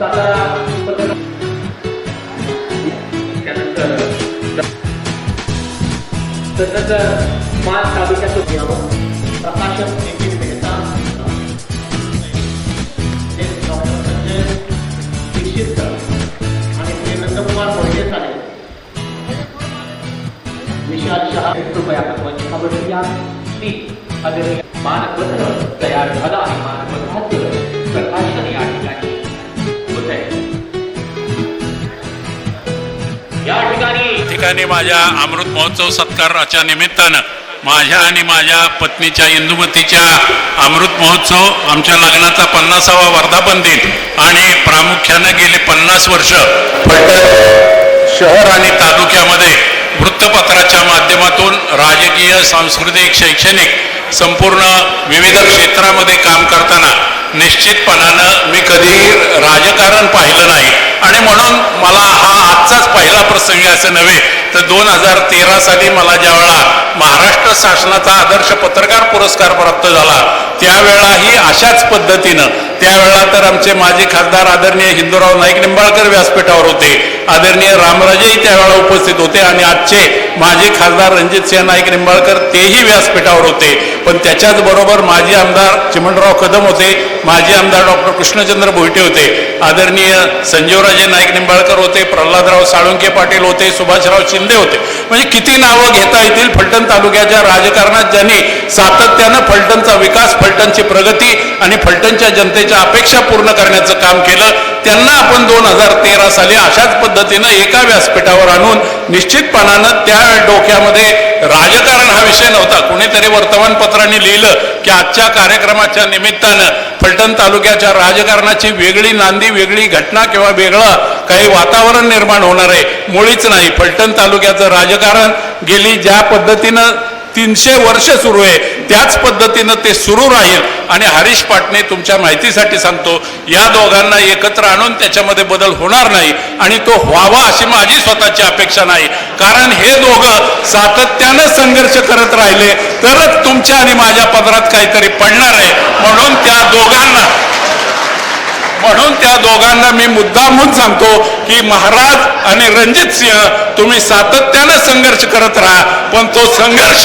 सातारा त्यानंतर त्यानंतर तालुक्याचं प्रकाशन मेहता डॉक्टर संजय आणि श्री नंदकुमार मोहिते साहेब विशाल शहा एक रुपया मंचावरती या मी मानपत्र तयार झाला आणि मानपत्र प्रकाशन या ठिकाणी ठिकाणी माझ्या अमृत महोत्सव सत्काराच्या निमित्तानं माझ्या आणि माझ्या पत्नीच्या इंदुमतीच्या अमृत महोत्सव आमच्या लग्नाचा पन्नासावा वर्धापन दिन आणि प्रामुख्यानं गेले पन्नास वर्ष फलटण शहर आणि तालुक्यामध्ये वृत्तपत्राच्या माध्यमातून राजकीय सांस्कृतिक शैक्षणिक संपूर्ण विविध क्षेत्रामध्ये काम करताना निश्चितपणानं मी कधी राजकारण पाहिलं नाही. आणि म्हणून मला हा आजचाच पहिला प्रसंग आहे असं नव्हे तर दोन हजार तेरा साली मला ज्यावेळा महाराष्ट्र शासनाचा आदर्श पत्रकार पुरस्कार प्राप्त झाला त्यावेळाही अशाच पद्धतीनं. त्यावेळा तर आमचे माजी खासदार आदरणीय हिंदूराव नाईक निंबाळकर व्यासपीठावर होते आदरणीय रामराजेही त्यावेळा उपस्थित होते आणि आजचे माजी खासदार रणजितसिंह नाईक निंबाळकर तेही व्यासपीठावर होते. पण त्याच्याच बरोबर माजी आमदार चिमणराव कदम होते माजी आमदार डॉक्टर कृष्णचंद्र भोईटे होते. आदरणीय संजीवराव संजीवराजे नाईक निंबाळकर होते प्रल्हादराव साळुंके पाटील होते सुभाषराव शिंदे होते. म्हणजे किती नावं घेता येतील फलटण तालुक्याच्या राजकारणात ज्यांनी सातत्यानं फलटणचा विकास फलटणची प्रगती आणि फलटणच्या जनतेच्या अपेक्षा पूर्ण करण्याचं काम केलं. त्यांना आपण दोन हजार तेरा साली अशाच पद्धतीनं एका व्यासपीठावर आणून निश्चितपणानं त्या डोक्यामध्ये राजकारण हा विषय नव्हता. कुणीतरी वर्तमानपत्रांनी लिहिलं की आजच्या कार्यक्रमाच्या निमित्तानं फलटण तालुक्याच्या राजकारणाची वेगळी नांदी वेगळी घटना किंवा वेगळं काही वातावरण निर्माण होणार आहे. मुळीच नाही. फलटण तालुक्याचं राजकारण गेली ज्या पद्धतीनं तीनशे वर्ष सुरू आहे. त्याच पद्धतीनं ते सुरू राहील. आणि हरीश पाटणे तुमच्या माहितीसाठी सांगतो या दोघांना एकत्र आणून त्याच्यामध्ये बदल होणार नाही. आणि तो व्हावा अशी माझी स्वतःची अपेक्षा नाही. कारण हे दोघं सातत्यानं संघर्ष करत राहिले तरच तुमच्या आणि माझ्या पदरात काहीतरी पडणार आहे. म्हणून त्या दोघांना म्हणून त्या दोघांना मी मुद्दामून सांगतो की महाराज आणि रणजित सिंह तुम्ही सातत्यानं संघर्ष करत राहा. पण तो संघर्ष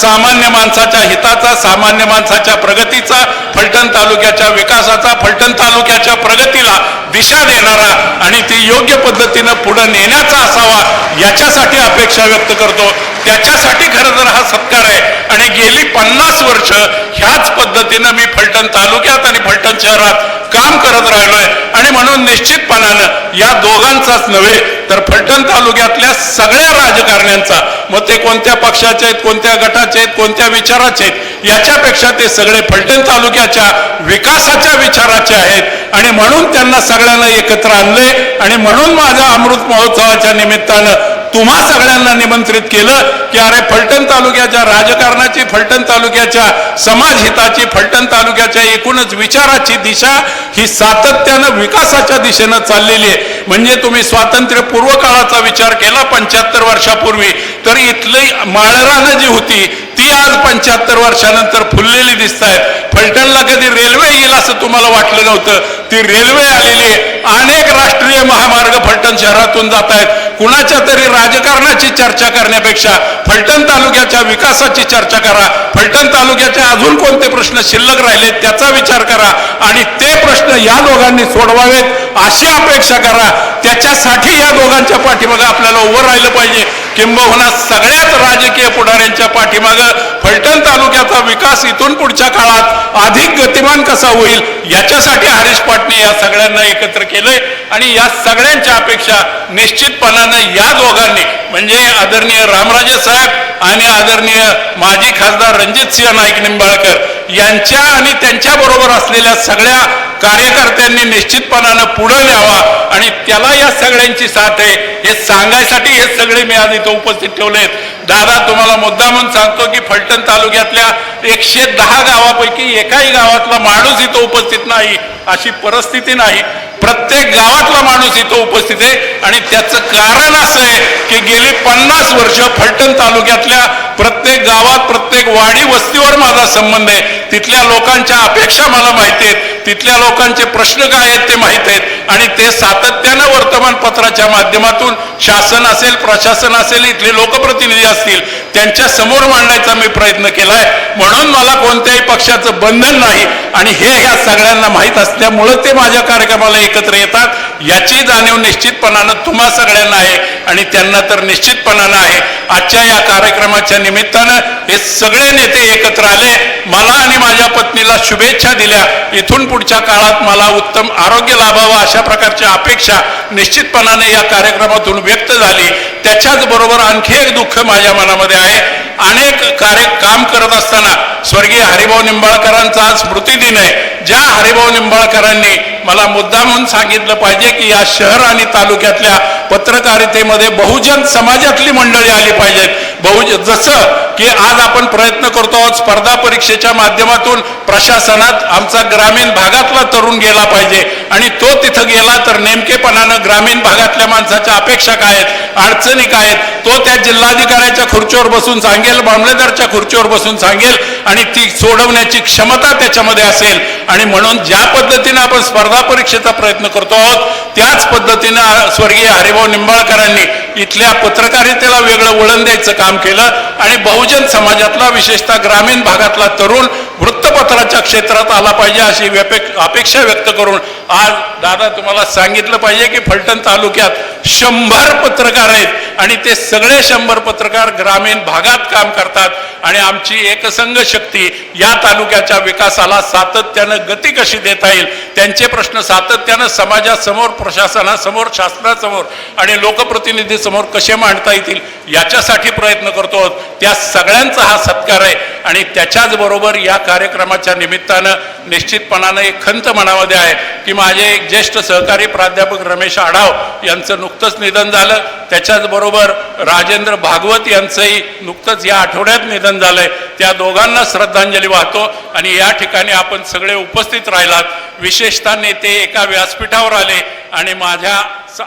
सामान्य माणसाच्या हिताचा सामान्य माणसाच्या प्रगतीचा फलटण तालुक्याच्या विकासाचा फलटण तालुक्याच्या प्रगतीला दिशा देणारा आणि ती योग्य पद्धतीनं पुढे नेण्याचा असावा याच्यासाठी अपेक्षा व्यक्त करतो. त्याच्यासाठी खरं तर हा सत्कार आहे. आणि गेली पन्नास वर्ष ह्याच पद्धतीनं मी फलटण तालुक्यात आणि फलटण शहरात काम करत राहिलोय. आणि म्हणून निश्चितपणानं या दोघांचाच नव्हे तर फलटण तालुक्यातल्या सगळ्या राजकारण्यांचा मग ते कोणत्या पक्षाचे आहेत कोणत्या गटाचे आहेत कोणत्या विचाराचे आहेत याच्यापेक्षा ते सगळे फलटण तालुक्याच्या विकासाच्या विचाराचे आहेत. आणि म्हणून त्यांना सगळ्यांना एकत्र आणले आणि म्हणून माझ्या अमृत महोत्सवाच्या निमित्तानं तुम्हा सगळ्यांना निमंत्रित केलं की अरे फलटण तालुक्याच्या राजकारणाची फलटण तालुक्याच्या समाजहिताची फलटण तालुक्याच्या एकूणच विचाराची दिशा ही सातत्यानं विकासाच्या दिशेनं चाललेली आहे. म्हणजे तुम्ही स्वातंत्र्य पूर्वकाळाचा विचार केला पंच्याहत्तर वर्षापूर्वी तर इथली माळरानं जी होती ती आज पंच्याहत्तर वर्षानंतर फुललेली दिसत आहेत फलटणला कधी रेल्वे येईल असं तुम्हाला वाटलं नव्हतं? ती रेल्वे आलेली आहे. अनेक राष्ट्रीय महामार्ग फलटण शहरातून जात आहेत कुणाच्या तरी राजकारणाची चर्चा करण्यापेक्षा फलटण तालुक्याच्या विकासाची चर्चा करा. फलटण तालुक्याचे अजून कोणते प्रश्न शिल्लक राहिले त्याचा विचार करा आणि ते प्रश्न या दोघांनी सोडवावेत अशी अपेक्षा करा. त्याच्यासाठी या दोघांच्या पाठीमागे आपल्याला उभं राहिलं पाहिजे. किंबहुना सगळ्याच राजकीय पुढाऱ्यांच्या पाठीमागं फलटण तालुक्याचा विकास इथून पुढच्या काळात अधिक गतिमान कसा होईल याच्यासाठी हरीश पाटणे या सगळ्यांना एकत्र केलंय. आणि या सगळ्यांच्या अपेक्षा निश्चितपणानं या दोघांनी म्हणजे आदरणीय रामराजे साहेब आणि आदरणीय माजी खासदार रणजित सिंह नाईक निंबाळकर यांच्या आणि त्यांच्या बरोबर असलेल्या सगळ्या कार्यकर्त्यांनी निश्चितपणानं पुढे न्यावा आणि त्याला या सगळ्यांची साथ आहे. हे सांगायसाठी हे सगळे मी आज इथं उपस्थित ठेवलेत. दादा तुम्हाला मुद्दा म्हणून सांगतो की फलटण तालुक्यातल्या एकशे दहा गावापैकी एकाही गावातला माणूस इथं उपस्थित नाही अशी परिस्थिती नाही. प्रत्येक गावातला माणूस इथं उपस्थित आहे. आणि त्याचं कारण असं आहे की गेली पन्नास वर्ष फलटण तालुक्यातल्या प्रत्येक गावात प्रत्येक वाडी वस्तीवर माझा संबंध आहे. तिथल्या लोकांच्या अपेक्षा मला माहिती आहेत. तिथल्या लोकांचे प्रश्न काय आहेत ते माहीत आहेत. आणि ते सातत्यानं वर्तमानपत्राच्या माध्यमातून शासन असेल प्रशासन असेल इथले लोकप्रतिनिधी असतील त्यांच्यासमोर मांडण्याचा मी प्रयत्न केलाय. म्हणून मला कोणत्याही पक्षाचं बंधन नाही. आणि हे ह्या सगळ्यांना माहीत असल्यामुळं ते माझ्या कार्यक्रमाला एकत्र येतात. याची जाणीव निश्चितपणानं तुम्हा सगळ्यांना आहे. आणि त्यांना तर निश्चितपणानं आहे. आजच्या या कार्यक्रमाच्या निमित्तानं हे सगळे नेते एकत्र आले. मला आणि माझ्या पत्नीला शुभेच्छा दिल्या. इथून पुढच्या काळात मला उत्तम आरोग्य लाभावं अशा प्रकारच्या अपेक्षा निश्चितपणाने या कार्यक्रमातून व्यक्त झाली. त्याच्याच बरोबर आणखी एक दुःख माझ्या मनामध्ये आहे. अनेक कार्य काम करत असताना स्वर्गीय हरिभाऊ निंबाळकरांचा आज स्मृतिदिन आहे. ज्या हरिभाऊ निंबाळकरांनी मला मुद्दा म्हणून सांगितलं पाहिजे की या शहर आणि तालुक्यातल्या पत्रकारितेमध्ये बहुजन समाजातली मंडळी आली पाहिजेत. बहुजन जसं की आज आपण प्रयत्न करतो आहोत स्पर्धा परीक्षेच्या माध्यमातून प्रशासनात आमचा ग्रामीण भागातला तरुण गेला पाहिजे. आणि तो तिथं गेला तर नेमकेपणानं ग्रामीण भागातल्या माणसाच्या अपेक्षा काय आहेत अडचणी काय आहेत तो त्या जिल्हाधिकाऱ्याच्या खुर्चीवर बसून सांगेल मामलेदारच्या खुर्चीवर बसून सांगेल आणि ती सोडवण्याची क्षमता त्याच्यामध्ये असेल. आणि म्हणून ज्या पद्धतीने आपण स्पर्धा परीक्षेचा प्रयत्न करतो आहोत त्याच पद्धतीनं स्वर्गीय हरिभाऊ निंबाळकरांनी इथल्या पत्रकारितेला वेगळं वळण द्यायचं काम केलं आणि बहुजन समाजातला विशेषतः ग्रामीण भागातला तरुण वृत्तपत्राच्या क्षेत्रात आला पाहिजे अशी व्यपे- अपेक्षा व्यक्त करून आज दादा तुम्हाला सांगितलं पाहिजे की फलटण तालुक्यात शंभर पत्रकार आहेत आणि ते सगळे शंभर पत्रकार ग्रामीण भागात काम करतात आणि आमची एकसंघ शक्ती या तालुक्याच्या विकासाला सातत्यानं गती कशी देता येईल त्यांचे प्रश्न सातत्यानं समाजासमोर प्रशासनासमोर शासनासमोर आणि लोकप्रतिनिधीसमोर कसे मांडता येतील याच्यासाठी प्रयत्न करतो आहोत. त्या सगळ्यांचा हा सत्कार आहे आणि त्याच्याच बरोबर या कार्यक्रमाच्या निमित्तानं निश्चितपणानं एक खंत मनामध्ये आहे की माझे एक ज्येष्ठ सहकारी प्राध्यापक रमेश आढाव यांचं नुकतंच निधन झालं. त्याच्याच बरोबर राजेंद्र भागवत यांचंही नुकतंच या आठवड्यात निधन झालंय. त्या दोघांना श्रद्धांजली वाहतो आणि या ठिकाणी आपण सगळे उपस्थित राहिलात. विशेषतः नेते एका व्यासपीठावर आले आणि माझ्या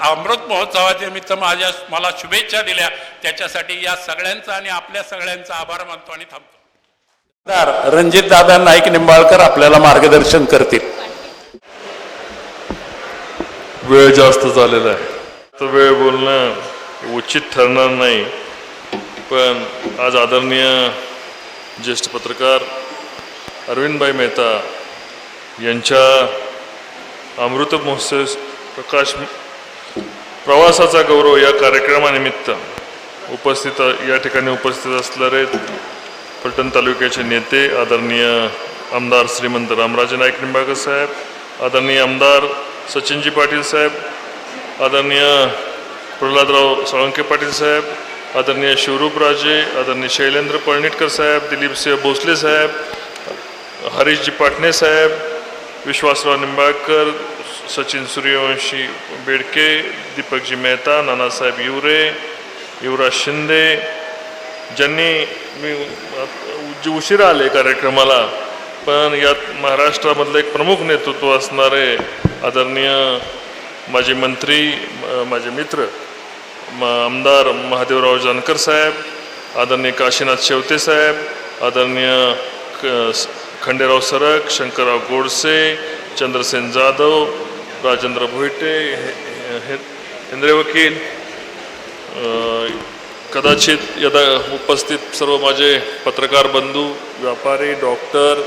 अमृत महोत्सवाच्या निमित्त माझ्या मला शुभेच्छा दिल्या. त्याच्यासाठी या सगळ्यांचा आणि आपल्या सगळ्यांचा आभार मानतो आणि थांबतो. रणजित दादा नाईक निंबाळकर आपल्याला मार्गदर्शन करतील. वेळ जास्त झालेला आहे. तर वेळ बोलणं उचित ठरणार नाही. पण आज आदरणीय ज्येष्ठ पत्रकार अरविंदभाई मेहता यांच्या अमृत महोत्सव प्रकाश प्रवासाचा गौरव या कार्यक्रमानिमित्त उपस्थित या ठिकाणी उपस्थित असणारे फलटण तालुक्याचे नेते आदरणीय आमदार श्रीमंत रामराजे नाईक निंबाळकर साहेब आदरणीय आमदार सचिनजी पाटील साहेब आदरणीय प्रल्हादराव साळुंके पाटील साहेब आदरणीय शिवरूपराजे आदरणीय शैलेंद्र पळणिटकर साहेब दिलीपसिंह भोसले साहेब हरीशजी पाटणे साहेब विश्वासराव निंबाळकर सचिन सूर्यवंशी बेडके दीपकजी मेहता नानासाहेब युवरे युवराज शिंदे ज्यांनी मी जे उशिरा आले कार्यक्रमाला पण यात महाराष्ट्रामधलं एक प्रमुख नेतृत्व असणारे आदरणीय माजी मंत्री माझे मित्र म आमदार महादेवराव जानकर साहेब आदरणीय काशीनाथ शेवते साहेब आदरणीय क खंडेराव सरक शंकरराव गोडसे चंद्रसेन जाधव राजेंद्र भोईटे हे- हे- हेंद्रे वकील कदाचित यदा उपस्थित सर्व माझे पत्रकार बंधू व्यापारी डॉक्टर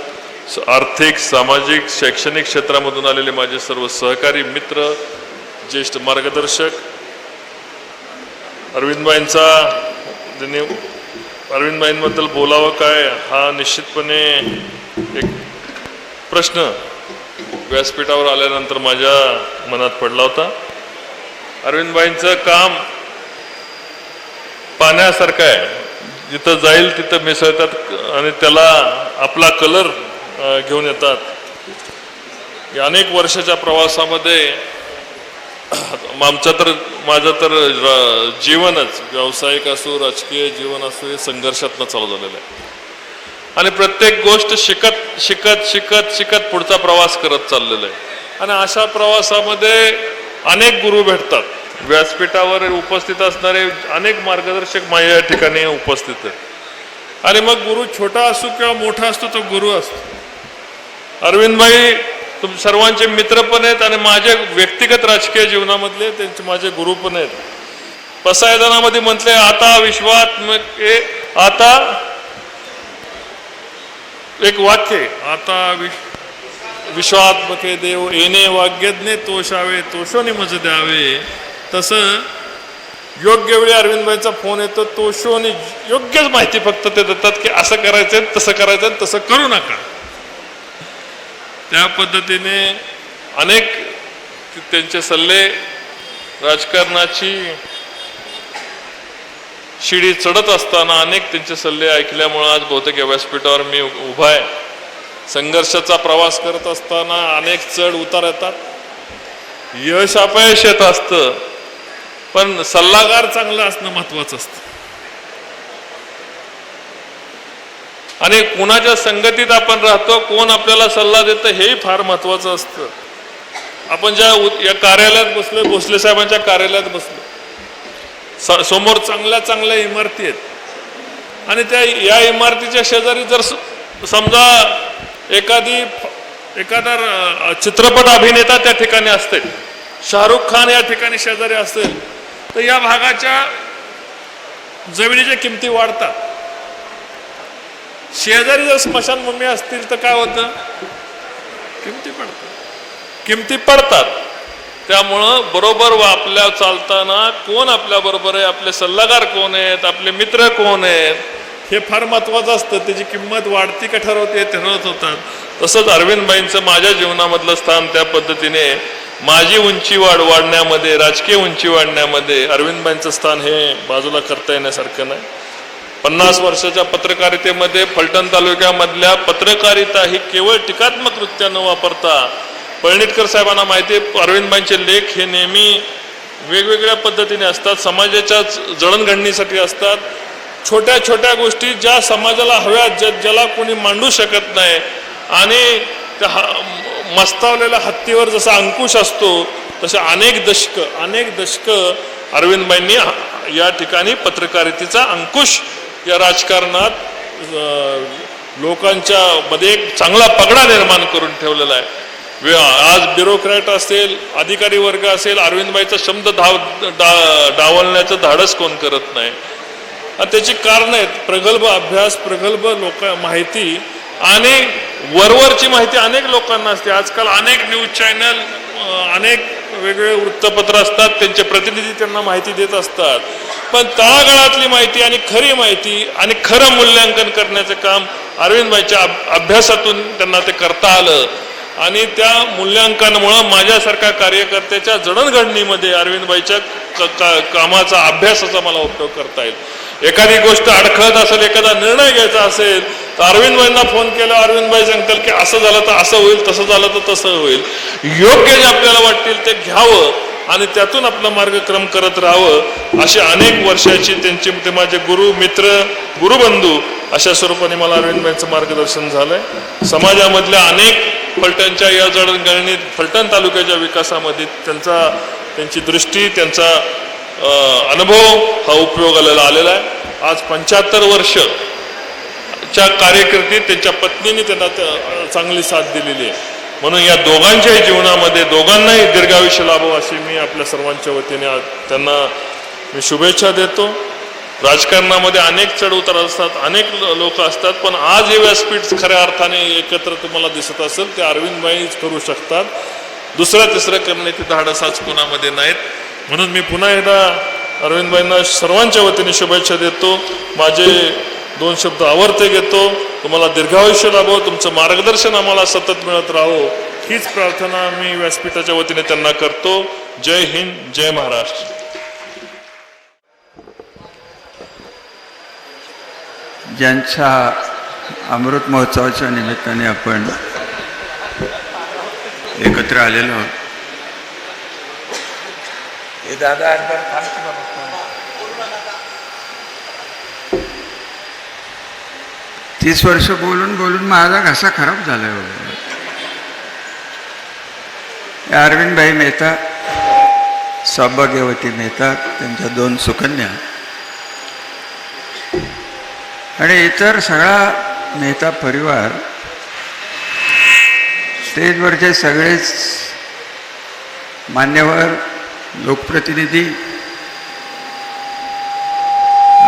आर्थिक सामाजिक शैक्षणिक क्षेत्रामधून आलेले माझे सर्व सहकारी मित्र ज्येष्ठ मार्गदर्शक अरविंदबाईंचा त्यांनी अरविंदबाईंबद्दल बोलावं काय हा निश्चितपणे एक प्रश्न व्यासपीठावर आल्यानंतर माझ्या मनात पडला होता. अरविंदबाईंचं काम पाण्यासारखं आहे. जिथं जाईल तिथं मिसळतात आणि त्याला आपला कलर घेऊन येतात. या अनेक वर्षाच्या प्रवासामध्ये आमचं तर माझं तर जीवनच व्यावसायिक असो राजकीय जीवन असो हे संघर्षातनं चालू झालेलं आहे. आणि प्रत्येक गोष्ट शिकत शिकत शिकत शिकत पुढचा प्रवास करत चाललेला आहे. आणि अशा प्रवासामध्ये अनेक गुरु भेटतात. व्यासपीठावर उपस्थित असणारे अनेक मार्गदर्शक माझ्या या ठिकाणी उपस्थित आहेत. आणि मग गुरु छोटा असो किंवा मोठा असतो तो गुरु असतो. अरविंदभाई तुम सर्वांचे मित्र पण आहेत आणि माझे व्यक्तिगत राजकीय जीवनामधले त्यांचे माझे गुरु पण आहेत. पसायदानामध्ये म्हटले आता विश्वात्मक आता एक वाक्य आता विश्व विश्वात्मके देव येणे वाग्यज्ञे तोषावे तोषोनी मज द्यावे. तसं योग्य वेळी अरविंदबाईंचा फोन येतो तोषोने योग्यच माहिती फक्त ते देतात की असं करायचं तसं करायचं तसं करू नका. त्या पद्धतीने अनेक त्यांचे सल्ले राजकारणाची शिडी चढत असताना अनेक त्यांचे सल्ले ऐकल्यामुळं आज बहुतेक या व्यासपीठावर मी उभा आहे. संघर्षाचा प्रवास करत असताना अनेक चढ उतार येतात. यश अपयश येत असतं. पण सल्लागार चांगला असणं महत्वाचं असतं. आणि कोणाच्या संगतीत आपण राहतो कोण आपल्याला सल्ला देतं हेही फार महत्वाचं असतं. आपण ज्या या कार्यालयात बसलो भोसले साहेबांच्या कार्यालयात बसलो. स- समोर चांगल्या चांगल्या इमारती आहेत. आणि त्या या इमारतीच्या शेजारी जर समजा एखादी एखादा चित्रपट अभिनेता त्या ठिकाणी असते शाहरुख खान या ठिकाणी शेजारी असेल तर या भागाच्या जमिनीच्या किमती वाढतात. शेजारी जर स्मशानभूमी असतील तर काय होतं? किमती पडतात. किमती पडतात. त्यामुळं बरोबर व आपल्या चालताना कोण आपल्या बरोबर आहे? आपले सल्लागार कोण आहेत? आपले मित्र कोण आहेत? हे फार महत्वाचं असतं. त्याची किंमत वाढती का ठरवते ठरवत होतात. तसंच अरविंदबाईंचं माझ्या जीवनामधलं स्थान त्या पद्धतीने माझी उंची वाढ वाढण्यामध्ये राजकीय उंची वाढण्यामध्ये अरविंदबाईंचं स्थान हे बाजूला करता येण्यासारखं नाही. पन्नास वर्षाच्या पत्रकारितेमध्ये फलटण तालुक्यामधल्या पत्रकारिता ही केवळ टीकात्मक वृत्त्या न वापरता. पळणिटकर साहेबांना माहिती आहे अरविंदबाईंचे लेख हे नेहमी वेगवेगळ्या पद्धतीने असतात. समाजाच्या जळणघडणीसाठी असतात. छोट्या छोट्या गोष्टी ज्या समाजाला हव्यात ज्या ज्याला कोणी मांडू शकत नाही आणि त्या मस्तावलेल्या हत्तीवर जसा अंकुश असतो तसे अनेक दशक अनेक दशकं अरविंदबाईंनी या ठिकाणी पत्रकारितेचा अंकुश या राजकारणात लोकांच्या मध्ये एक चांगला पगडा निर्माण करून ठेवलेला आहे. आज ब्युरोक्रॅट असेल अधिकारी वर्ग असेल अरविंदबाईचा शब्द धाव डा डावलण्याचं धाडस कोण करत नाही. आणि त्याची कारणं आहेत प्रगल्भ अभ्यास प्रगल्भ लोक माहिती आणि वरवरची माहिती अनेक लोकांना असते. आजकाल अनेक न्यूज चॅनल अनेक वेगवेगळे वृत्तपत्र असतात त्यांचे प्रतिनिधी त्यांना माहिती देत असतात. पण तळागाळातली माहिती आणि खरी माहिती आणि खरं मूल्यांकन करण्याचं काम अरविंदबाईच्या अभ्यासातून त्यांना ते करता आलं. आणि त्या मूल्यांकनामुळं माझ्यासारख्या कार्यकर्त्याच्या जडणघडणीमध्ये अरविंदबाईच्या क- का- कामाचा अभ्यासाचा मला उपयोग करता येईल. एखादी गोष्ट अडखळत असेल एखादा निर्णय घ्यायचा असेल तर अरविंदबाईंना फोन केला अरविंदबाई सांगतील की असं झालं तर असं होईल तसं झालं तर तसं होईल. योग्य जे आपल्याला वाटतील ते घ्यावं. आणि त्यातून आपला मार्गक्रम करत राहावं अशी अनेक वर्षाची त्यांचे ते माझे गुरु मित्र गुरुबंधू अशा स्वरूपाने मला अरविंदबाईंचं मार्गदर्शन झालंय. समाजामधल्या अनेक फलटणच्या या जडणघडणीत फलटण तालुक्याच्या विकासामध्ये त्यांचा त्यांची दृष्टी त्यांचा अनुभव हा उपयोगाला आलेला आहे. आज पंच्याहत्तर वर्ष च्या कार्यकर्ते त्यांच्या पत्नीने त्यांना चांगली साथ दिलेली आहे. म्हणून या दोघांच्याही जीवनामध्ये दोघांनाही दीर्घायुष्य लाभो अशी मी आपल्या सर्वांच्या वतीने त्यांना मी शुभेच्छा देतो. राजकारणामध्ये अनेक चढउतार असतात अनेक लोक असतात पण आज हे व्यासपीठ खऱ्या अर्थाने एकत्र तुम्हाला दिसत असेल ते अरविंदबाईच करू शकतात. दुसरं तिसरं करण्याची धाडसाच कोणामध्ये नाहीत. म्हणून मी पुन्हा एकदा अरविंदबाईंना सर्वांच्या वतीने शुभेच्छा देतो. माझे दोन शब्द आवर्ते घेतो. तुम्हाला दीर्घायुष्य लाभो तुमचं मार्गदर्शन आम्हाला सतत मिळत राहो. हीच प्रार्थना मी व्यासपीठाच्या वतीने त्यांना करतो. जय हिंद जय महाराष्ट्र. ज्यांच्या अमृत महोत्सवाच्या निमित्ताने आपण एकत्र आलेलो आहोत. हे दादा तीस वर्ष बोलून बोलून माझा घसा खराब झालाय बाबा. हो. अरविंदभाई मेहता सौभाग्यवती मेहता त्यांच्या दोन सुकन्या आणि इतर सगळा मेहता परिवार स्टेजवरचे सगळेच मान्यवर लोकप्रतिनिधी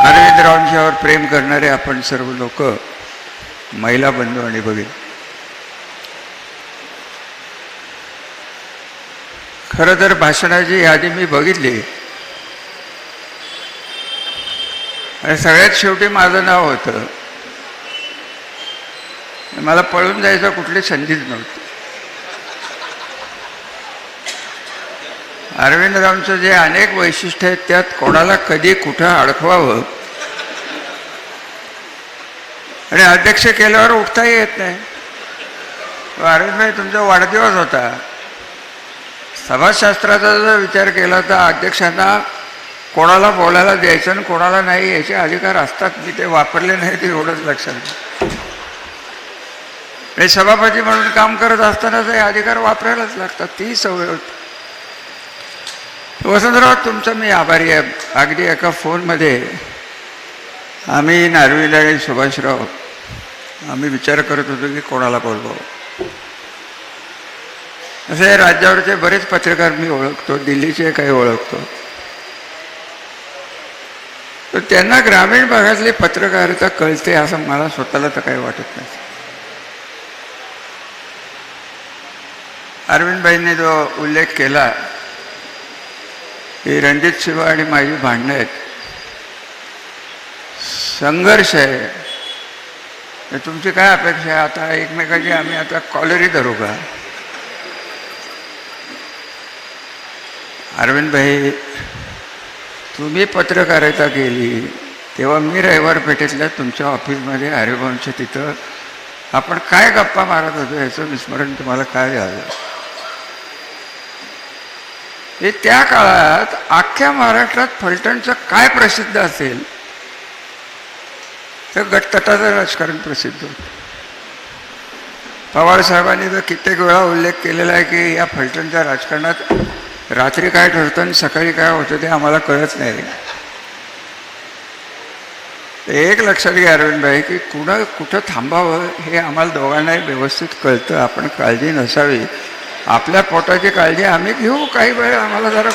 अरविंदरावांच्यावर प्रेम करणारे आपण सर्व लोक महिला बंधू आणि भगिनी. खरं तर भाषणाची यादी मी बघितली. आणि सगळ्यात शेवटी माझं नाव होतं. मला पळून जायचं कुठली संधीच नव्हती. अरविंद रामचं जे अनेक वैशिष्ट्य आहेत त्यात कोणाला कधी कुठं अडकवावं आणि अध्यक्ष केल्यावर उठताही येत नाही. अरविंदभाई तुमचा वाढदिवस होता. सभाशास्त्राचा जर विचार केला तर अध्यक्षांना कोणाला बोलायला द्यायचं आणि कोणाला नाही याचे अधिकार असतात. मी ते वापरले नाही ते एवढंच लक्षात घ्या. आणि सभापती म्हणून काम करत असताना हे अधिकार वापरायलाच लागतात. ती सवय होती. वसंतराव तुमचा मी आभारी आहे. अगदी एका फोनमध्ये आम्ही नारवीला आणि सुभाषराव आम्ही विचार करत होतो की कोणाला बोलवावं असे राज्यावरचे बरेच पत्रकार मी ओळखतो दिल्लीचे काही ओळखतो. तर त्यांना ग्रामीण भागातली पत्रकारिता कळते असं मला स्वतःला तर काही वाटत नाही. अरविंदबाईंनी जो उल्लेख केला की रणजित शिवा आणि माझी भांडणं आहेत. संघर्ष आहे. तर तुमची काय अपेक्षा आहे? आता एकमेकाची आम्ही आता कॉलरी धरू का? अरविंदभाई तुम्ही पत्रकारिता केली तेव्हा मी रविवार पेठेतल्या तुमच्या ऑफिसमध्ये हरिभाऊंच्या तिथं आपण काय गप्पा मारत होतो याचं विस्मरण तुम्हाला काय झालं? हे त्या काळात अख्ख्या महाराष्ट्रात फलटणचं काय प्रसिद्ध असेल? तर गटतटाचं राजकारण प्रसिद्ध होतं. पवार साहेबांनी तर कित्येक वेळा उल्लेख केलेला आहे की या फलटणच्या राजकारणात रात्री काय ठरतं आणि सकाळी काय होतं ते आम्हाला कळत नाही. एक लक्षात घ्या अरविंदभाई की कुणं कुठं थांबावं हे आम्हाला दोघांनाही व्यवस्थित कळतं. आपण काळजी नसावी. आपल्या पोटाची काळजी आम्ही घेऊ. काही वेळ आम्हाला जरा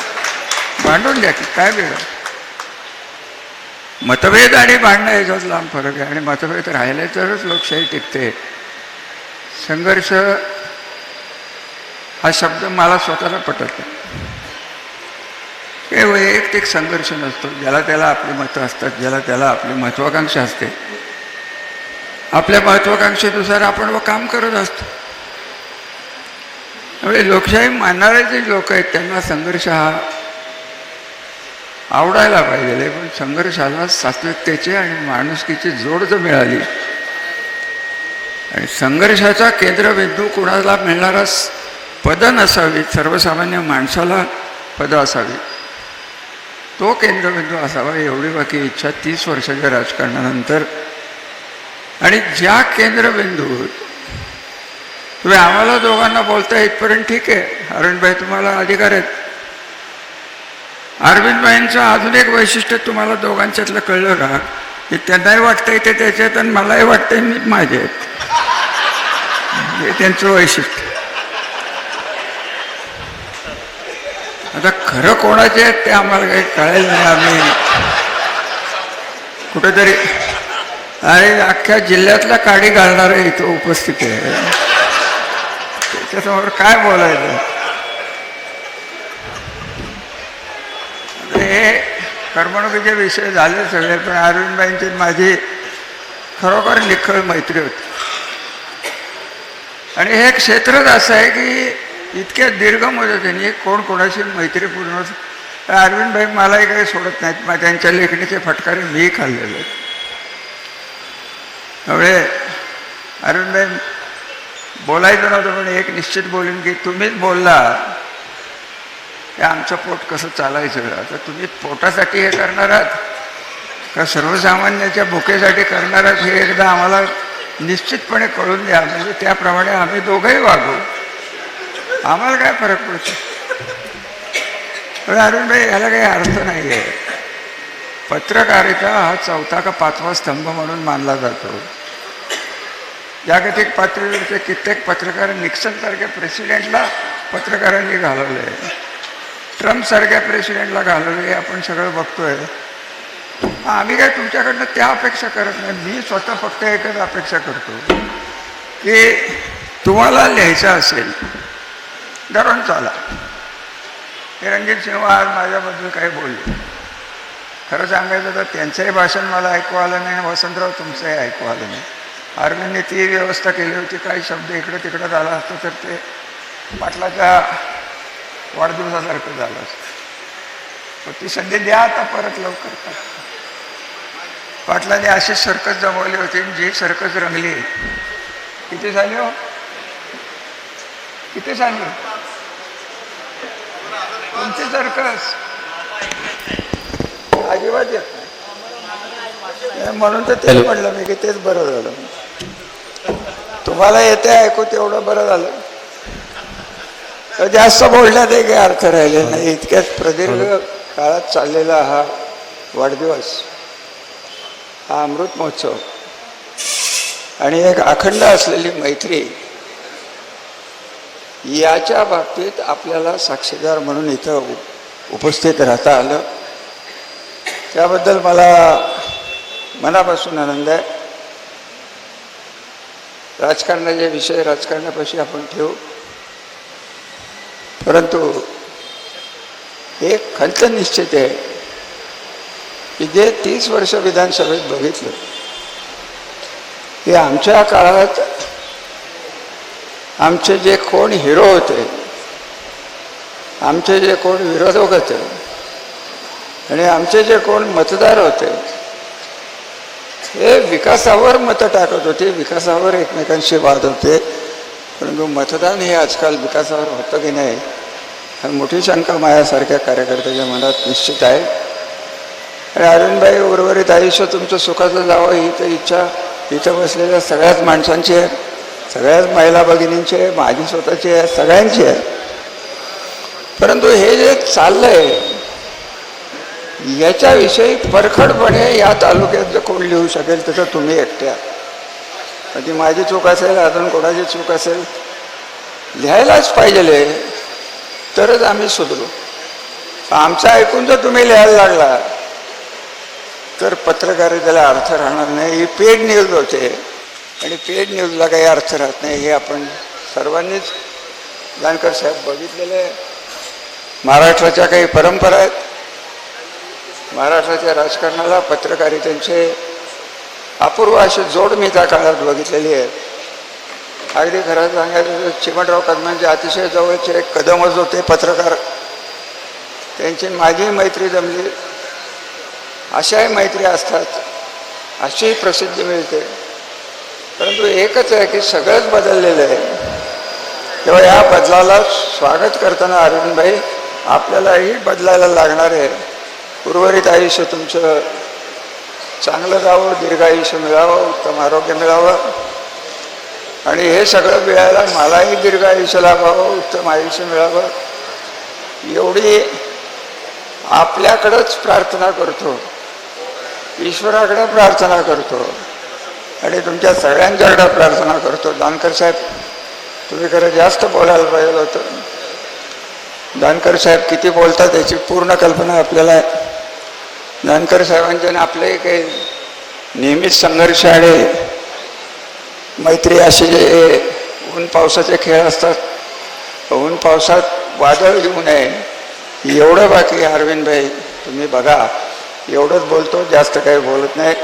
भांडून द्या की काय वेळ मतभेद आणि भांडणं याच्यात लांब फरक आहे. आणि मतभेद राहिले तरच लोकशाही टिकते. संघर्ष हा शब्द मला स्वतःला पटत नाही हे वैयक्तिक संघर्ष नसतो. ज्याला त्याला आपली मतं असतात ज्याला त्याला आपली महत्वाकांक्षा असते. आपल्या महत्वाकांक्षेनुसार आपण व काम करत असतो. त्यामुळे लोकशाही मानणारे जे लोक आहेत त्यांना संघर्ष हा आवडायला पाहिजे. पण संघर्षाला सात्विकतेची आणि माणुसकीची जोड जर मिळाली आणि संघर्षाचा केंद्रबिंदू कुणाला मिळणारा पदं नसावी सर्वसामान्य माणसाला पदं असावी तो केंद्रबिंदू असावा एवढी बाकी इच्छा तीस वर्षाच्या राजकारणानंतर. आणि ज्या केंद्रबिंदूत तुम्ही आम्हाला दोघांना बोलता इथपर्यंत ठीक आहे. अरुणभाई तुम्हाला अधिकार आहेत. अरविंदबाईंचं अजून एक वैशिष्ट्य तुम्हाला दोघांच्यातलं कळलं का? की त्यांनाही वाटतंय ते त्याच्यात आणि मलाही वाटतंय मी माझे आहेत. हे त्यांचं वैशिष्ट्य. आता खरं कोणाचे आहेत ते आम्हाला काही कळेल नाही आम्ही. कुठेतरी अरे अख्ख्या जिल्ह्यातल्या काडी घालणारे इथं उपस्थित आहे. त्याच्यासमोर काय बोलायचं आता हे करमणुकीचे विषय झाले सगळे पण अरविंदबाईंची माझी खरोखर निखळ मैत्री होती. आणि हे क्षेत्रच असं आहे की इतक्या दीर्घ मुदतीने कोण कोणाशी मैत्रीपूर्ण होतं. तर अरविंदभाई मलाही काही सोडत नाहीत. मग त्यांच्या लेखणीचे फटकारे मी खाल्लेले आहेत. त्यामुळे अरविंदभाई बोलायचं नव्हतं पण एक निश्चित बोलून की तुम्हीच बोलला. आमचं पोट कसं चालायचं? आता तुम्ही पोटासाठी हे करणार आहात? का सर्वसामान्याच्या भुकेसाठी करणार आहात हे एकदा आम्हाला निश्चितपणे कळून द्या. म्हणजे त्याप्रमाणे आम्ही दोघंही वागू. आम्हाला काय फरक पडतो? पण अरुणभाई याला काही अर्थ नाही आहे पत्रकारिता हा चौथा का पाचवा स्तंभ म्हणून मानला जातो. जागतिक पातळीवरचे कित्येक पत्रकार निक्सनसारख्या प्रेसिडेंटला पत्रकारांनी घालवलं आहे ट्रम्पसारख्या प्रेसिडेंटला घालवलं हे आपण सगळं बघतोय. आम्ही काय तुमच्याकडनं त्या अपेक्षा करत नाही मी स्वतः फक्त एकच अपेक्षा करतो की तुम्हाला लिहायचं असेल धरून चाला. हे रणजित सिंह आज माझ्याबद्दल काही बोलले खरं सांगायचं तर त्यांचंही भाषण मला ऐकू आलं नाही वसंतराव तुमचंही ऐकू आलं नाही. अरविंदने ती व्यवस्था केली होती काही शब्द इकडं तिकडं झाला असतं तर ते पाटलाच्या वाढदिवसासारखं झालं असतं. ती संधी द्या आता परत लवकर. पाटलाने अशी सर्कस जमवली होती आणि जी सर्कस रंगली. किती झाली हो? किती झाली? तुमची सर्कस. अजिबात येत नाही. म्हणून तर तेच म्हटलं मी की तेच बरं झालं. तुम्हाला येते ऐकू तेवढं बरं झालं. जास्त बोलण्यातही काही अर्थ राहिले नाही. इतक्यात प्रदीर्घ काळात चाललेला हा वाढदिवस हा अमृत महोत्सव आणि एक अखंड असलेली मैत्री याच्या बाबतीत आपल्याला साक्षीदार म्हणून इथं उपस्थित राहता आलं. त्याबद्दल मला मनापासून आनंद आहे. राजकारणाचे विषय राजकारणापाशी आपण ठेवू. परंतु एक खंत निश्चित आहे की जे तीस वर्ष विधानसभेत बघितलं की आमच्या काळात आमचे जे कोण हिरो होते आमचे जे कोण विरोधक होते आणि आमचे जे कोण मतदार होते हे विकासावर मतं टाकत होते विकासावर एकमेकांशी वाद होते परंतु मतदान हे आजकाल विकासावर होतं की नाही मोठी शंका माझ्यासारख्या कार्यकर्त्याच्या मनात निश्चित आहे. आणि अरुणबाई उर्वरित आयुष्य तुमचं सुखाचं जावं ही तर इच्छा इथं बसलेल्या सगळ्याच माणसांची आहे. सगळ्याच महिला भगिनींची आहे माझी स्वतःची आहे सगळ्यांची आहे. परंतु हे जे चाललंय याच्याविषयी परखडपणे या तालुक्यात जर कोण लिहू शकेल तसं तुम्ही एकट्या ती माझी चूक असेल अजून कोणाची चूक असेल लिहायलाच पाहिजे तरच आम्ही सुधरू. आमचं ऐकून जर तुम्ही लिहायला लागला तर पत्रकारितेला अर्थ राहणार नाही ही पेड न्यूज होते. आणि पेड न्यूजला काही अर्थ राहत नाही हे आपण सर्वांनीच जानकर साहेब बघितलेले आहे. महाराष्ट्राच्या काही परंपरा आहेत. महाराष्ट्राच्या राजकारणाला पत्रकारितेचे अपूर्व अशी जोड मी त्या काळात बघितलेली आहे. अगदी खरं सांगायचं चिमटराव कदमांचे अतिशय जवळचे एक कदमच होते पत्रकार. त्यांची माझी मैत्री जमली. अशाही मैत्री असतात. अशीही प्रसिद्धी मिळते. परंतु एकच आहे की सगळंच बदललेलं आहे. तेव्हा या बदलाला स्वागत करताना अरविंदभाई आपल्यालाही बदलायला लागणार आहे. उर्वरित आयुष्य तुमचं चांगलं जावं दीर्घायुष्य मिळावं उत्तम आरोग्य मिळावं. आणि हे सगळं मिळायला मलाही दीर्घ आयुष्य लाभावं उत्तम आयुष्य मिळावं. एवढी आपल्याकडंच प्रार्थना करतो. ईश्वराकडं प्रार्थना करतो. आणि तुमच्या सगळ्यांच्याकडं प्रार्थना करतो. दानकर साहेब तुम्ही खरं जास्त बोलायला पाहिजे होतं. जानकर साहेब किती बोलतात याची पूर्ण कल्पना आपल्याला धनकर साहेबांच्या आपले काही नेहमीच संघर्ष आणि मैत्री असे जे ऊन पावसाचे खेळ असतात ऊन पावसात वादळ येऊ नये. एवढं बाकी अरविंदभाई तुम्ही बघा. एवढंच बोलतो जास्त काही बोलत नाही.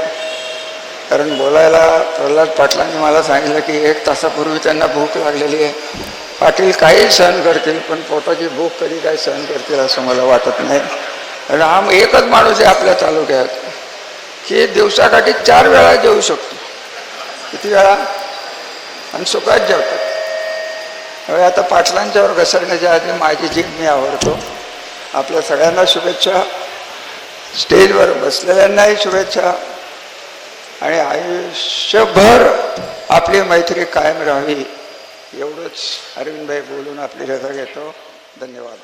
कारण बोलायला प्रल्हाद पाटलांनी मला सांगितलं की एक तासापूर्वी त्यांना भूक लागलेली आहे. पाटील काही सहन करतील पण पोटाची भूक कधी काय सहन करतील असं मला वाटत नाही. राम एकच माणूस आहे आपल्या तालुक्यात की दिवसाकाठी चार वेळा जेवू शकतो. किती वेळा? आणि सुखात जेवतात आता पाटलांच्यावर घसरण्याच्या आधी माझी जीभ मी आवडतो आपल्या सगळ्यांना शुभेच्छा. स्टेजवर बसलेल्यांनाही शुभेच्छा. आणि आयुष्यभर आपली मैत्री कायम राहावी एवढंच अरविंदभाई बोलून आपली रजा घेतो. धन्यवाद.